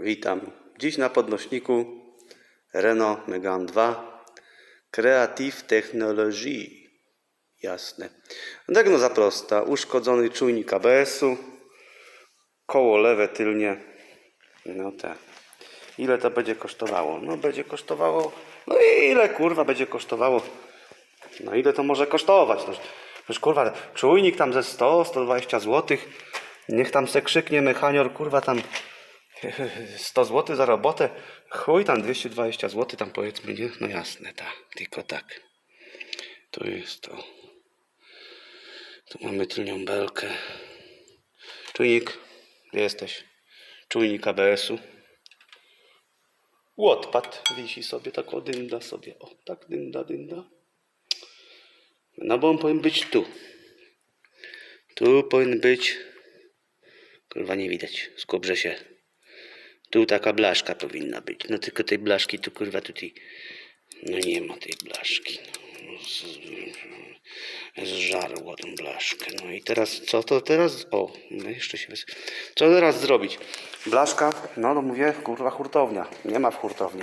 Witam. Dziś na podnośniku Renault Megane 2 Creative Technology. Jasne. Diagnoza prosta. Uszkodzony czujnik ABS-u. Koło lewe tylnie. No tak. Ile to będzie kosztowało? No będzie kosztowało. No i ile kurwa będzie kosztowało? No ile to może kosztować? No, kurwa, czujnik tam ze 100, 120 zł. Niech tam se krzyknie mechanior, kurwa tam 100 zł za robotę. Chuj tam 220 zł tam powiedzmy, nie? No jasne, tak. Tylko tak. Tu jest to. Tu mamy tylnią belkę. Czujnik, gdzie jesteś? Czujnik ABS-u. Łotpad wisi sobie, tak o dynda sobie. O, tak dynda, dynda. No bo on powinien być tu. Tu powinien być. Kurwa nie widać. Skubrze się. Tu taka blaszka powinna być. No tylko tej blaszki tu kurwa tutaj. No nie ma tej blaszki. No, zżarło tą blaszkę. No i teraz co to teraz? O, no jeszcze się. Co teraz zrobić? Blaszka, no no mówię, kurwa hurtownia. Nie ma w hurtowni.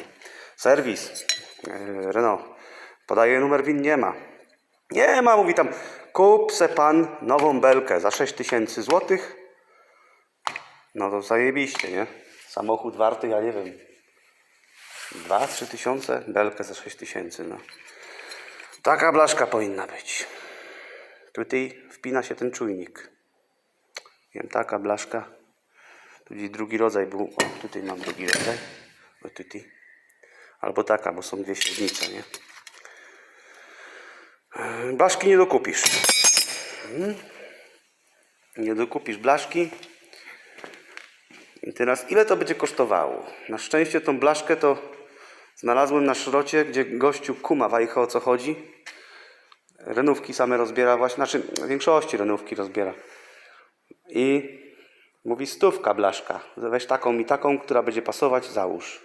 Serwis. Yy, Renault. Podaje numer win, nie ma. Nie ma, mówi tam, kup se pan nową belkę za 6 tysięcy złotych. No to zajebiście, nie? Samochód warty, ja nie wiem, 2-3 tysiące, belkę za 6 tysięcy, no. Taka blaszka powinna być. Tutaj wpina się ten czujnik. Wiem, taka blaszka. Tu gdzieś drugi rodzaj był. O, tutaj mam drugi rodzaj. O, tutaj. Albo taka, bo są dwie średnice, nie? Blaszki nie dokupisz. Mhm. Nie dokupisz blaszki. I teraz ile to będzie kosztowało? Na szczęście tą blaszkę to znalazłem na szrocie, gdzie gościu kuma wajcha o co chodzi. Renówki same rozbiera właśnie, znaczy w większości renówki rozbiera. I mówi stówka blaszka. Weź taką i taką, która będzie pasować, załóż.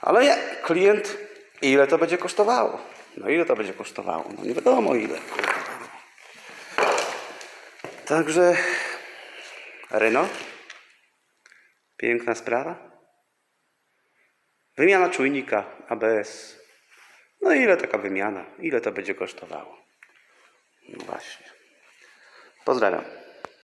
Ale nie, klient, ile to będzie kosztowało? No ile to będzie kosztowało? No nie wiadomo ile. Także Renault, piękna sprawa. Wymiana czujnika ABS. No ile taka wymiana? Ile to będzie kosztowało? No właśnie. Pozdrawiam.